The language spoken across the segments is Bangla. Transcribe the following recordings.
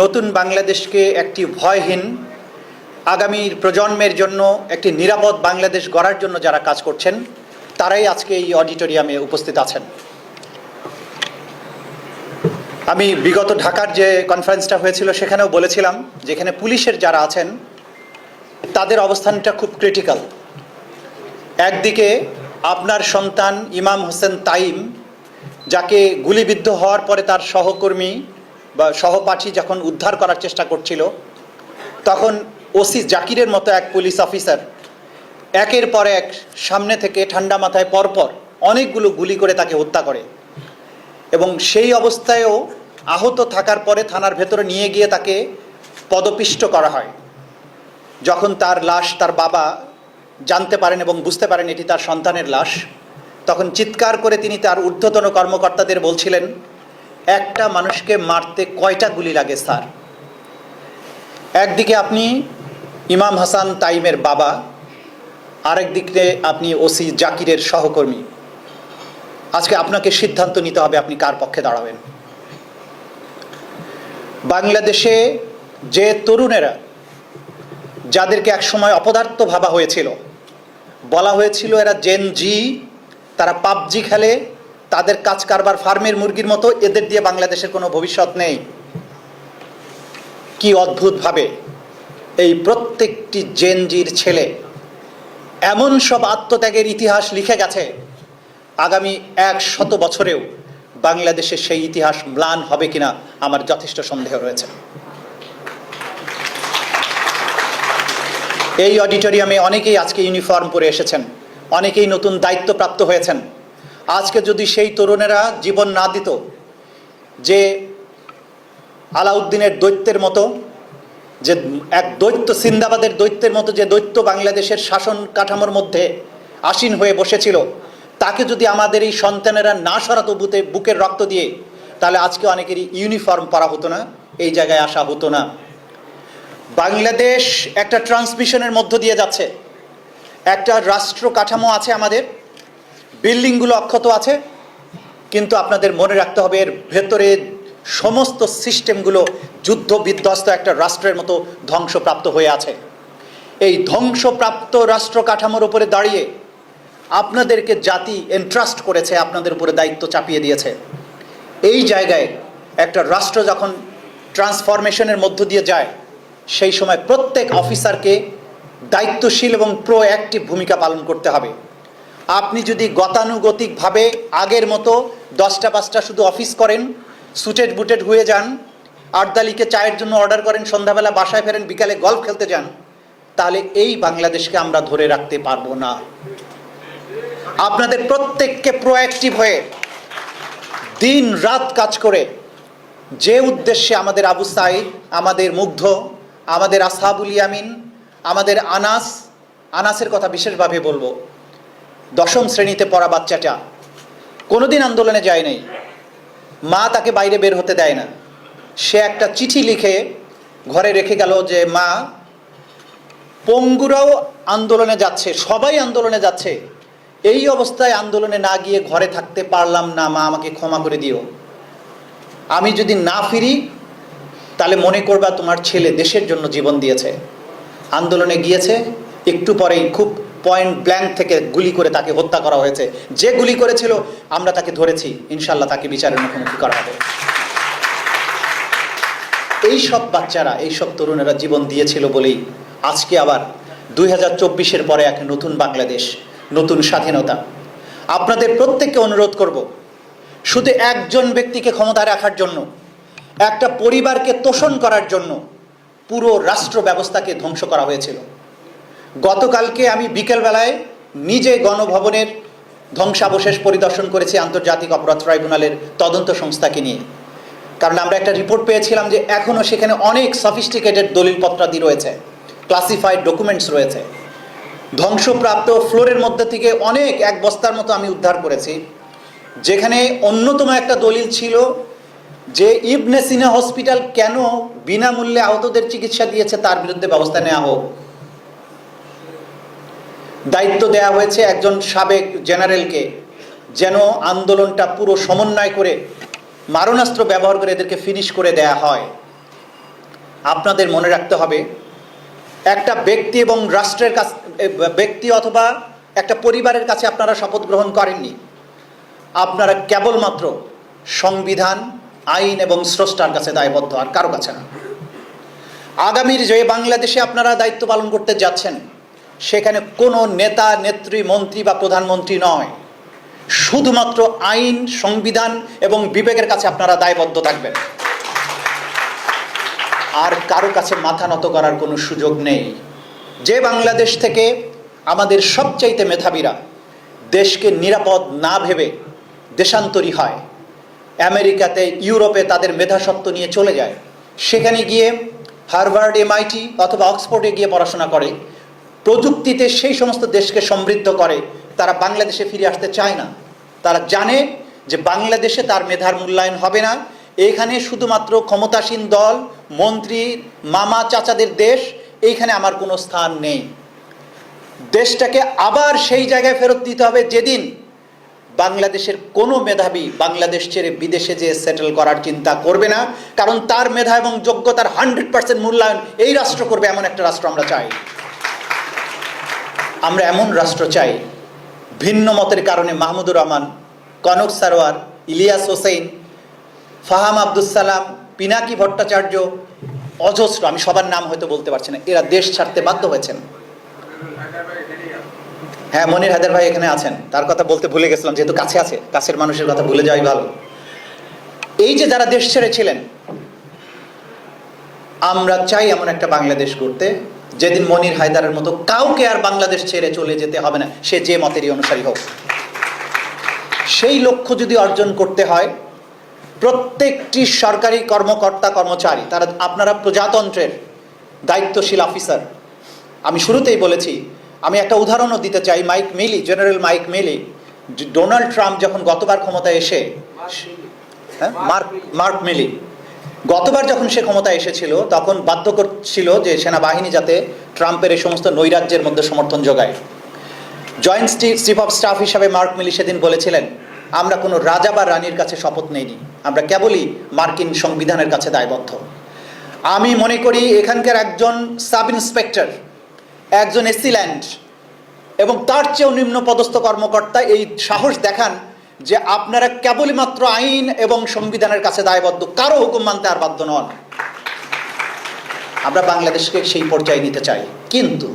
নতুন বাংলাদেশকে একটি ভয়হীন আগামীর প্রজন্মের জন্য, একটি নিরাপদ বাংলাদেশ গড়ার জন্য যারা কাজ করছেন, তারাই আজকে এই অডিটোরিয়ামে উপস্থিত আছেন। আমি বিগত ঢাকার যে কনফারেন্সটা হয়েছিল, সেখানেও বলেছিলাম, যেখানে পুলিশের যারা আছেন, তাদের অবস্থানটা খুব ক্রিটিক্যাল। একদিকে আপনার সন্তান ইমাম হোসেন তাইম, যাকে গুলিবিদ্ধ হওয়ার পরে তার সহকর্মী বা সহপাঠী যখন উদ্ধার করার চেষ্টা করছিল, তখন ওসি জাকিরের মতো এক পুলিশ অফিসার একের পর এক সামনে থেকে ঠান্ডা মাথায় পরপর অনেকগুলো গুলি করে তাকে হত্যা করে এবং সেই অবস্থায়ও আহত থাকার পরে থানার ভেতরে নিয়ে গিয়ে তাকে পদপিষ্ট করা হয়। যখন তার লাশ তার বাবা জানতে পারেন এবং বুঝতে পারেন এটি তার সন্তানের লাশ, তখন চিৎকার করে তিনি তার ঊর্ধ্বতন কর্মকর্তাদের বলছিলেন একটা মানুষকে মারতে কয়টা গুলি লাগে, স্যার? একদিকে আপনি ইমাম হাসান তাইমের বাবা, আরেক দিকে আপনি ওসি জাকিরের সহকর্মী। আজকে আপনাকে সিদ্ধান্ত নিতে হবে আপনি কার পক্ষে দাঁড়াবেন। বাংলাদেশে যে তরুণেরা, যাদেরকে একসময় অপদার্থ ভাবা হয়েছিল, বলা হয়েছিল এরা জেন জি তারা পাবজি খেলে তাদের কাজ কারবার ফার্মের মুরগির মতো এদের দিয়ে বাংলাদেশের কোনো ভবিষ্যৎ নেই। কি অদ্ভুতভাবে এই প্রত্যেকটি জেনজির ছেলে এমন সব আত্মত্যাগের ইতিহাস লিখে গেছে, আগামী এক শত বছরেও বাংলাদেশের সেই ইতিহাস ম্লান হবে কিনা আমার যথেষ্ট সন্দেহ রয়েছে। এই অডিটোরিয়ামে অনেকেই আজকে ইউনিফর্ম পরে এসেছেন, অনেকেই নতুন দায়িত্বপ্রাপ্ত হয়েছেন। আজকে যদি সেই তরুণেরা জীবন না দিত, যে আলাউদ্দিনের দৈত্যের মতো, যে এক দৈত্য সিন্দাবাদের দৈত্যের মতো, যে দৈত্য বাংলাদেশের শাসন কাঠামোর মধ্যে আসীন হয়ে বসেছিল, তাকে যদি আমাদের এই সন্তানেরা না সরাতো বুতে, বুকের রক্ত দিয়ে, তাহলে আজকে অনেকেরই ইউনিফর্ম পরা হতো না, এই জায়গায় আসা হতো না। বাংলাদেশ একটা ট্রান্সমিশনের মধ্য দিয়ে যাচ্ছে। একটা রাষ্ট্র কাঠামো আছে আমাদের বিল্ডিংগুলো অক্ষত আছে, কিন্তু আপনাদের মনে রাখতে হবে, এর ভেতরে সমস্ত সিস্টেমগুলো যুদ্ধ বিধ্বস্ত একটা রাষ্ট্রের মতো ধ্বংসপ্রাপ্ত হয়ে আছে। এই ধ্বংসপ্রাপ্ত রাষ্ট্র কাঠামোর উপরে দাঁড়িয়ে আপনাদেরকে জাতি এন্ট্রাস্ট করেছে, আপনাদের উপরে দায়িত্ব চাপিয়ে দিয়েছে। এই জায়গায় একটা রাষ্ট্র যখন ট্রান্সফরমেশনের মধ্য দিয়ে যায়, সেই সময় প্রত্যেক অফিসারকে দায়িত্বশীল এবং প্রো অ্যাক্টিভ ভূমিকা পালন করতে হবে। আপনি যদি গতানুগতিকভাবে আগের মতো দশটা পাঁচটা শুধু অফিস করেন সুটেড বুটেড হয়ে যান আটদালিকে চায়ের জন্য অর্ডার করেন, সন্ধ্যাবেলা বাসায় ফেরেন, বিকালে গল্ফ খেলতে যান, তাহলে এই বাংলাদেশকে আমরা ধরে রাখতে পারব না। আপনাদের প্রত্যেককে প্রোঅ্যাক্টিভ হয়ে দিন রাত কাজ করে যে উদ্দেশ্যে আমাদের আবু সাইদ, আমাদের মুগ্ধ, আমাদের আসহাবুল ইয়ামিন, আমাদের আনাস, আনাসের কথা বিশেষভাবে বলব দশম শ্রেণীতে পড়া বাচ্চাটা কোনোদিন আন্দোলনে যায় নাই। মা তাকে বাইরে বের হতে দেয় না। সে একটা চিঠি লিখে ঘরে রেখে গেল যে, মা, পঙ্গুরাও আন্দোলনে যাচ্ছে, সবাই আন্দোলনে যাচ্ছে। এই অবস্থায় আন্দোলনে না গিয়ে ঘরে থাকতে পারলাম না, মা, আমাকে ক্ষমা করে দিও। আমি যদি না ফিরি, তাহলে মনে করবা তোমার ছেলে দেশের জন্য জীবন দিয়েছে। আন্দোলনে গিয়েছে, একটু পরেই খুব পয়েন্ট ব্ল্যাঙ্ক থেকে গুলি করে তাকে হত্যা করা হয়েছে। যে গুলি করেছিল, আমরা তাকে ধরেছি। ইনশাল্লাহ তাকে বিচারের মুখোমুখি করা হবে। এই সব বাচ্চারা, এই সব তরুণেরা জীবন দিয়েছিল বলেই আজকে আবার দুই হাজার চব্বিশের পরে এক নতুন বাংলাদেশ, নতুন স্বাধীনতা। আপনাদের প্রত্যেককে অনুরোধ করব, শুধু একজন ব্যক্তিকে ক্ষমতায় রাখার জন্য, একটা পরিবারকে তোষণ করার জন্য পুরো রাষ্ট্র ব্যবস্থাকে ধ্বংস করা হয়েছিল। গতকালকে আমি বিকেলবেলায় নিজে গণভবনের ধ্বংসাবশেষ পরিদর্শন করেছি আন্তর্জাতিক অপরাধ ট্রাইব্যুনালের তদন্ত সংস্থাকে নিয়ে। কারণ আমরা একটা রিপোর্ট পেয়েছিলাম যে এখনও সেখানে অনেক সফিস্টিকেটেড দলিলপত্রাদি রয়েছে ক্লাসিফাইড ডকুমেন্টস রয়েছে। ধ্বংসপ্রাপ্ত ফ্লোরের মধ্যে থেকে অনেক এক বস্তার মতো আমি উদ্ধার করেছি, যেখানে অন্যতম একটা দলিল ছিল যে ইবনে সিনা হসপিটাল কেন বিনামূল্যে আহতদের চিকিৎসা দিয়েছে তার বিরুদ্ধে ব্যবস্থা নেওয়া হোক। দায়িত্ব দেওয়া হয়েছে একজন সাবেক জেনারেলকে যেন আন্দোলনটা পুরো সমন্বয় করে মারণাস্ত্র ব্যবহার করে এদেরকে ফিনিশ করে দেয়া হয়। আপনাদের মনে রাখতে হবে, একটা ব্যক্তি এবং রাষ্ট্রের কাছ ব্যক্তি অথবা একটা পরিবারের কাছে আপনারা শপথ গ্রহণ করেননি। আপনারা কেবলমাত্র সংবিধান, আইন এবং স্রষ্টার কাছে দায়বদ্ধ আর কারও কাছে না। আগামীর যে বাংলাদেশে আপনারা দায়িত্ব পালন করতে যাচ্ছেন সেখানে কোনো নেতা, নেত্রী, মন্ত্রী বা প্রধানমন্ত্রী নয়। শুধুমাত্র আইন, সংবিধান এবং বিবেকের কাছে আপনারা দায়বদ্ধ থাকবেন। আর কারও কাছে মাথা নত করার কোনো সুযোগ নেই। যে বাংলাদেশ থেকে আমাদের সবচাইতে মেধাবীরা দেশকে নিরাপদ না ভেবে দেশান্তরী হয়, আমেরিকাতে, ইউরোপে তাদের মেধাসত্ব নিয়ে চলে যায়, সেখানে গিয়ে হার্ভার্ড, এমআইটি অথবা অক্সফোর্ডে গিয়ে পড়াশোনা করে প্রযুক্তিতে সেই সমস্ত দেশকে সমৃদ্ধ করে, তারা বাংলাদেশে ফিরে আসতে চায় না। তারা জানে যে বাংলাদেশে তার মেধার মূল্যায়ন হবে না। এইখানে শুধুমাত্র ক্ষমতাসীন দল, মন্ত্রী, মামা চাচাদের দেশ, এইখানে আমার কোনো স্থান নেই। দেশটাকে আবার সেই জায়গায় ফেরত দিতে হবে যেদিন বাংলাদেশের কোনো মেধাবী বাংলাদেশ ছেড়ে বিদেশে যে সেটেল করার চিন্তা করবে না, কারণ তার মেধা এবং যোগ্যতার হান্ড্রেড পার্সেন্ট মূল্যায়ন এই রাষ্ট্র করবে এমন একটা রাষ্ট্র আমরা চাই। আমরা এমন রাষ্ট্র চাই, ভিন্ন মতের কারণে মাহমুদুর রহমান, কনক সারোয়ার, ইলিয়াস হোসেন, ফাহাম আব্দুল সালাম, পিনাকি ভট্টাচার্য অজস্র, আমি সবার নাম হয়তো বলতে পারছি না, এরা দেশ ছাড়তে বাধ্য হয়েছেন। হ্যাঁ মনির হায়দার ভাই এখানে আছেন, তার কথা বলতে ভুলে গেছিলাম, যেহেতু কাছে আছে, কাছের মানুষের কথা ভুলে যাওয়াই ভালো। এই যে যারা দেশ ছেড়েছিলেন, আমরা চাই এমন একটা বাংলাদেশ করতে যেদিন মনির হায়দারের মতো কাউকে আর বাংলাদেশ ছেড়ে চলে যেতে হবে না, সে যে মতেরই অনুসারী হোক। সেই লক্ষ্য যদি অর্জন করতে হয়, প্রত্যেকটি সরকারি কর্মকর্তা কর্মচারী, তারা আপনারা প্রজাতন্ত্রের দায়িত্বশীল অফিসার। আমি শুরুতেই বলেছি, আমি একটা উদাহরণও দিতে চাই Mike Milley, general Mike Milley. Donald Trump যখন গতবার ক্ষমতায় এসে হ্যাঁ? Mark Mark Milley. গতবার যখন সে ক্ষমতায় এসেছিল, তখন বাধ্য করছিল যে সেনাবাহিনী যাতে ট্রাম্পের এই সমস্ত নৈরাজ্যের মধ্যে সমর্থন যোগায়। জয়েন্ট চিফ অফ স্টাফ হিসাবে মার্ক মিলি সেদিন বলেছিলেন, আমরা কোনো রাজা বা রানীর কাছে শপথ নেইনি, আমরা কেবলই মার্কিন সংবিধানের কাছে দায়বদ্ধ। আমি মনে করি এখানকার একজন সাব ইন্সপেক্টর, একজন এসিল্যান্ড এবং তার চেয়েও নিম্ন পদস্থ কর্মকর্তা এই সাহস দেখান যে আপনারা কেবলই মাত্র আইন এবং সংবিধানের কাছে দায়বদ্ধ, কারও হুকুম মানতে আর বাধ্য নন। আমরা বাংলাদেশকে সেই পর্যায়ে নিতে চাই। কিন্তু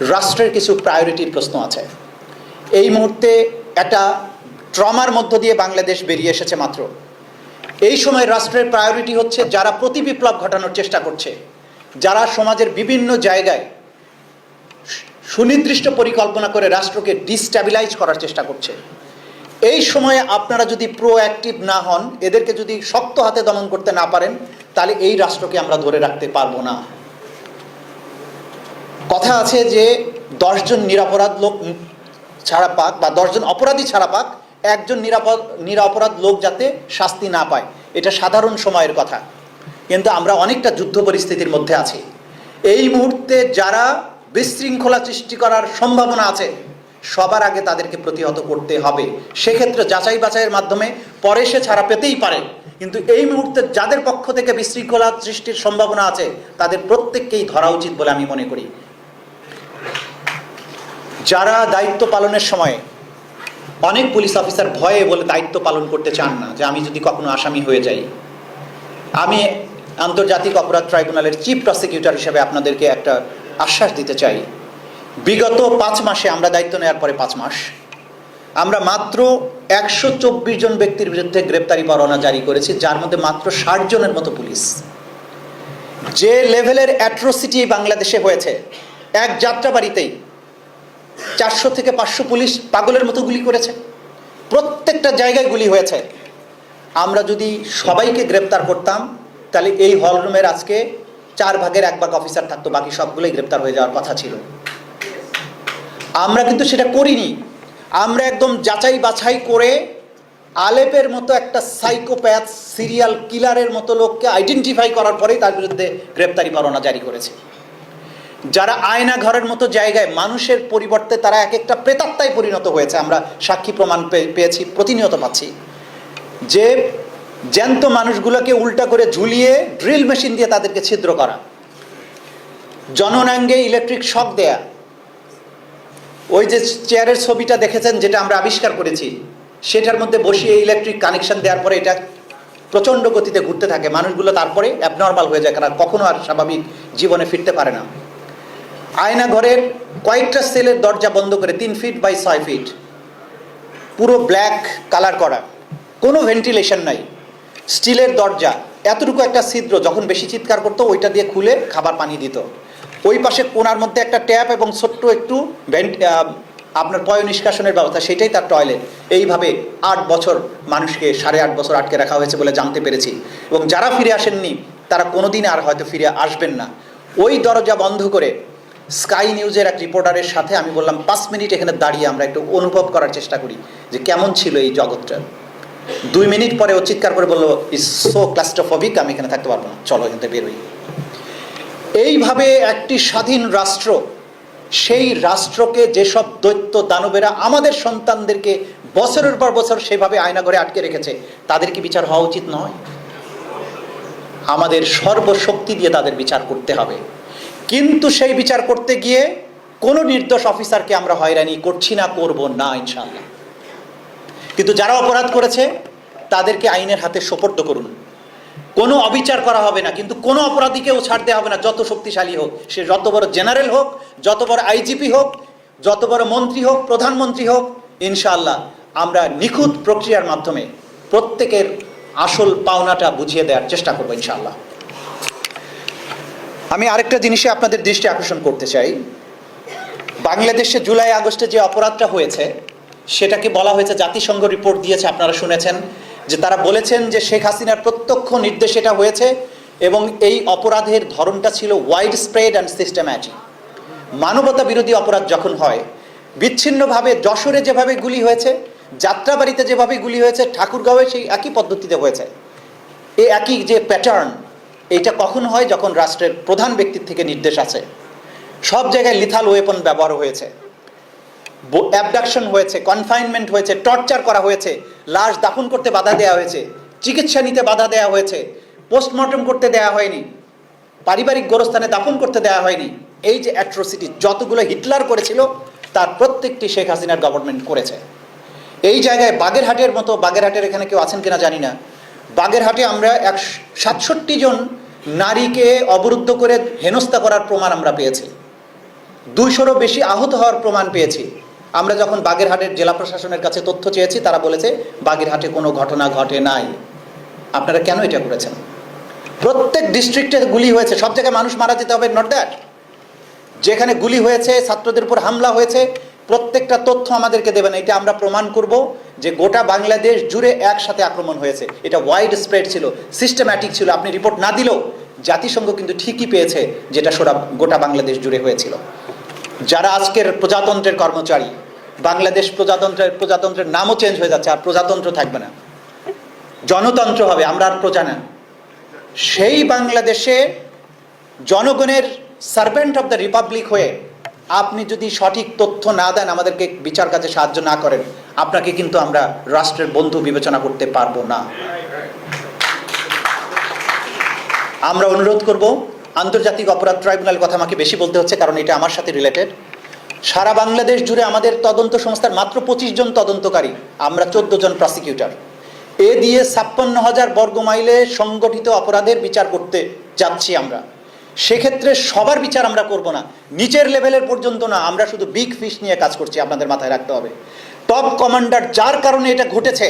রাষ্ট্রের কিছু প্রায়োরিটির প্রশ্ন আছে। এই মুহূর্তে একটা ট্রমার মধ্য দিয়ে বাংলাদেশ বেরিয়ে এসেছে মাত্র। এই সময় রাষ্ট্রের প্রায়োরিটি হচ্ছে যারা প্রতি বিপ্লব ঘটানোর চেষ্টা করছে, যারা সমাজের বিভিন্ন জায়গায় সুনির্দিষ্ট পরিকল্পনা করে রাষ্ট্রকে ডিস্ট্যাবিলাইজ করার চেষ্টা করছে। এই সময়ে আপনারা যদি প্রোঅ্যাক্টিভ না হন, এদেরকে যদি শক্ত হাতে দমন করতে না পারেন, তাহলে এই রাষ্ট্রকে আমরা ধরে রাখতে পারব না। কথা আছে যে দশজন নিরাপরাধ লোক ছাড়া পাক বা দশজন অপরাধী ছাড়া পাক, একজন নিরাপদ, নিরাপরাধ লোক যাতে শাস্তি না পায়। এটা সাধারণ সময়ের কথা। কিন্তু আমরা অনেকটা যুদ্ধ পরিস্থিতির মধ্যে আছি। এই মুহূর্তে যারা বিশৃঙ্খলা সৃষ্টি করার সম্ভাবনা আছে সবার আগে তাদেরকে প্রতিহত করতে হবে। সেক্ষেত্রে যাচাই বাছাইয়ের মাধ্যমে পরে সে ছাড়া পেতেই পারে। কিন্তু এই মুহূর্তে যাদের পক্ষ থেকে বিশৃঙ্খলা সৃষ্টির সম্ভাবনা আছে, তাদের প্রত্যেককেই ধরা উচিত বলে আমি মনে করি। যারা দায়িত্ব পালনের সময় অনেক পুলিশ অফিসার ভয়ে বলে দায়িত্ব পালন করতে চান না, যে আমি যদি কখনো আসামি হয়ে যাই। আমি আন্তর্জাতিক অপরাধ ট্রাইব্যুনালের চিফ প্রসিকিউটর হিসেবে আপনাদেরকে একটা আশ্বাস দিতে চাই। বিগত পাঁচ মাসে আমরা দায়িত্ব নেওয়ার পরে পাঁচ মাস, আমরা মাত্র একশো চব্বিশ জন ব্যক্তির বিরুদ্ধে গ্রেপ্তারি পরোয়ানা জারি করেছি, যার মধ্যে মাত্র ষাট জনের মতো পুলিশ। যে লেভেলের অ্যাট্রোসিটি বাংলাদেশে হয়েছে, এক যাত্রাবাড়িতেই চারশো থেকে পাঁচশো পুলিশ পাগলের মতো গুলি করেছে, প্রত্যেকটা জায়গায় গুলি হয়েছে। আমরা যদি সবাইকে গ্রেপ্তার করতাম, তাহলে এই হলরুমের আজকে চার ভাগের এক ভাগ অফিসার থাকতো, বাকি সবগুলোই গ্রেপ্তার হয়ে যাওয়ার কথা ছিল। আমরা কিন্তু সেটা করিনি। আমরা একদম যাচাই বাছাই করে আলেপের মতো একটা সাইকোপ্যাথ, সিরিয়াল কিলারের মতো লোককে আইডেন্টিফাই করার পরেই তার বিরুদ্ধে গ্রেপ্তারি পরোয়ানা জারি করেছে। যারা আয়না ঘরের মতো জায়গায় মানুষের পরিবর্তে তারা এক একটা প্রেতাত্মায় পরিণত হয়েছে, আমরা সাক্ষী প্রমাণ পেয়েছি, প্রতিনিয়ত পাচ্ছি। যে জ্যান্ত মানুষগুলোকে উল্টা করে ঝুলিয়ে ড্রিল মেশিন দিয়ে তাদেরকে ছিদ্র করা। জননাঙ্গে ইলেকট্রিক শক দেয়া। ওই যে চেয়ারের ছবিটা দেখেছেন, যেটা আমরা আবিষ্কার করেছি, সেটার মধ্যে বসিয়ে ইলেকট্রিক কানেকশন দেওয়ার পরে এটা প্রচণ্ড গতিতে ঘুরতে থাকে। মানুষগুলো তারপরে অ্যাবনর্মাল হয়ে যায়, কারণ কখনো আর স্বাভাবিক জীবনে ফিরতে পারে না। আয়না ঘরের কয়েকটা সেলের দরজা বন্ধ করে তিন ফিট বাই ছয় ফিট পুরো ব্ল্যাক কালার করা। কোনো ভেন্টিলেশন নাই। স্টিলের দরজা, এতটুকু একটা ছিদ্র, যখন বেশি চিৎকার করতো, ওইটা দিয়ে খুলে খাবার পানি দিত। ওই পাশে কোনার মধ্যে একটা ট্যাপ এবং ছোট্ট একটু ভেন্ট আপনার পয় নিষ্কাশনের ব্যবস্থা, সেটাই তার টয়লেট। এইভাবে আট বছর মানুষকে সাড়ে আট বছর আটকে রাখা হয়েছে বলে জানতে পেরেছি। এবং যারা ফিরে আসেননি, তারা কোনোদিন আর হয়তো ফিরে আসবেন না। ওই দরজা বন্ধ করে স্কাই নিউজের এক রিপোর্টারের সাথে আমি বললাম, পাঁচ মিনিট এখানে দাঁড়িয়ে আমরা একটু অনুভব করার চেষ্টা করি যে কেমন ছিল এই জগৎটা। দুই মিনিট পরে ও চিৎকার করে বলল ইস সো ক্লাস্ট্রোফবিক আমি এখানে থাকতে পারব না। চলো এখান থেকে বেরোই এইভাবে একটি স্বাধীন রাষ্ট্র, সেই রাষ্ট্রকে যেসব দৈত্য দানবেরা আমাদের সন্তানদেরকে বছরের পর বছর সেভাবে আয়না ঘরে আটকে রেখেছে, তাদের কি বিচার হওয়া উচিত নয়? আমাদের সর্বশক্তি দিয়ে তাদের বিচার করতে হবে। কিন্তু সেই বিচার করতে গিয়ে কোনো নির্দোষ অফিসারকে আমরা হয়রানি করছি না, করব না ইনশাল্লাহ কিন্তু যারা অপরাধ করেছে, তাদেরকে আইনের হাতে সোপর্দ করুন। কোনো অবিচার করা হবে না, কিন্তু কোনো অপরাধীকেও ছাড় দেওয়া হবে না, যত শক্তিশালী হোক। সে যত বড় জেনারেল হোক, যত বড় আইজিপি হোক, যত বড় মন্ত্রী হোক, প্রধানমন্ত্রী হোক, ইনশাআল্লাহ আমরা নিখুঁত প্রক্রিয়ার মাধ্যমে প্রত্যেকের আসল পাওনাটা বুঝিয়ে দেওয়ার চেষ্টা করব ইনশাআল্লাহ। আমি আরেকটা জিনিসে আপনাদের দৃষ্টি আকর্ষণ করতে চাই। বাংলাদেশে জুলাই আগস্টে যে অপরাধটা হয়েছে, সেটাকে বলা হয়েছে জাতিসংঘ রিপোর্ট দিয়েছে, আপনারা শুনেছেন। যে তারা বলেছেন যে শেখ হাসিনার প্রত্যক্ষ নির্দেশ এটা হয়েছে এবং এই অপরাধের ধরনটা ছিল ওয়াইড স্প্রেড অ্যান্ড সিস্টেম্যাটিক মানবতা বিরোধী অপরাধ যখন হয়, বিচ্ছিন্নভাবে যশোরে যেভাবে গুলি হয়েছে, যাত্রাবাড়িতে যেভাবে গুলি হয়েছে, ঠাকুরগাঁওয়ে সেই একই পদ্ধতিতে হয়েছে। এ একই যে প্যাটার্ন এইটা কখন হয়? যখন রাষ্ট্রের প্রধান ব্যক্তির থেকে নির্দেশ আছে সব জায়গায় লিথাল ওয়েপন ব্যবহার হয়েছে। অ্যাবডাকশন হয়েছে কনফাইনমেন্ট হয়েছে টর্চার করা হয়েছে, লাশ দাফন করতে বাধা দেওয়া হয়েছে, চিকিৎসা নিতে বাধা দেওয়া হয়েছে পোস্টমর্টম করতে দেওয়া হয়নি, পারিবারিক গোরস্থানে দাফন করতে দেওয়া হয়নি। এই যে অ্যাট্রোসিটি যতগুলো হিটলার করেছিল, তার প্রত্যেকটি শেখ হাসিনার গভর্নমেন্ট করেছে। এই জায়গায় বাগেরহাটের মতো, বাগেরহাটের এখানে কেউ আছেন কিনা জানি না। বাগেরহাটে আমরা এক সাতষট্টি জন নারীকে অবরুদ্ধ করে হেনস্থা করার প্রমাণ আমরা পেয়েছি। দুইশোরও বেশি আহত হওয়ার প্রমাণ পেয়েছি। আমরা যখন বাগেরহাটের জেলা প্রশাসনের কাছে তথ্য চেয়েছি, তারা বলেছে, বাগেরহাটে কোনো ঘটনা ঘটে নাই। আপনারা কেন এটা করেছেন? প্রত্যেক ডিস্ট্রিক্টে গুলি হয়েছে, সব জায়গায় মানুষ মারা যেতে হবে নট দ্যাট যেখানে গুলি হয়েছে, ছাত্রদের উপর হামলা হয়েছে, প্রত্যেকটা তথ্য আমাদেরকে দেবেন এটা আমরা প্রমাণ করব যে গোটা বাংলাদেশ জুড়ে একসাথে আক্রমণ হয়েছে। এটা ওয়াইড স্প্রেড ছিল সিস্টেম্যাটিক ছিল। আপনি রিপোর্ট না দিলেও জাতিসংঘ কিন্তু ঠিকই পেয়েছে যেটা সোরা গোটা বাংলাদেশ জুড়ে হয়েছিল। যারা আজকের প্রজাতন্ত্রের কর্মচারী, বাংলাদেশ প্রজাতন্ত্রের প্রজাতন্ত্রের নামও চেঞ্জ হয়ে যাচ্ছে আর প্রজাতন্ত্র থাকবে না। জনতন্ত্র হবে, আমরা আর প্রজা না। সেই বাংলাদেশে জনগণের সার্ভেন্ট অফ দ্য রিপাবলিক হয়ে আপনি যদি সঠিক তথ্য না দেন, আমাদেরকে বিচার কাজে সাহায্য না করেন, আপনাকে কিন্তু আমরা রাষ্ট্রের বন্ধু বিবেচনা করতে পারব না। আমরা অনুরোধ করব আন্তর্জাতিক অপরাধ ট্রাইব্যুনাল কথা আমাকে বেশি বলতে হচ্ছে কারণ এটা আমার সাথে রিলেটেড। সারা বাংলাদেশ জুড়ে আমাদের তদন্ত সংস্থার মাত্র পঁচিশ জন তদন্তকারী, আমরা চোদ্দ জন প্রসিকিউটর এ দিয়ে ছাপ্পান্ন হাজার বর্গ মাইলে সংগঠিত অপরাধের বিচার করতে যাচ্ছি আমরা। সেক্ষেত্রে সবার বিচার আমরা করব না, নিচের লেভেলের পর্যন্ত না, আমরা শুধু বিগ ফিশ নিয়ে কাজ করছি, আপনাদের মাথায় রাখতে হবে। টপ কমান্ডার যার কারণে এটা ঘটেছে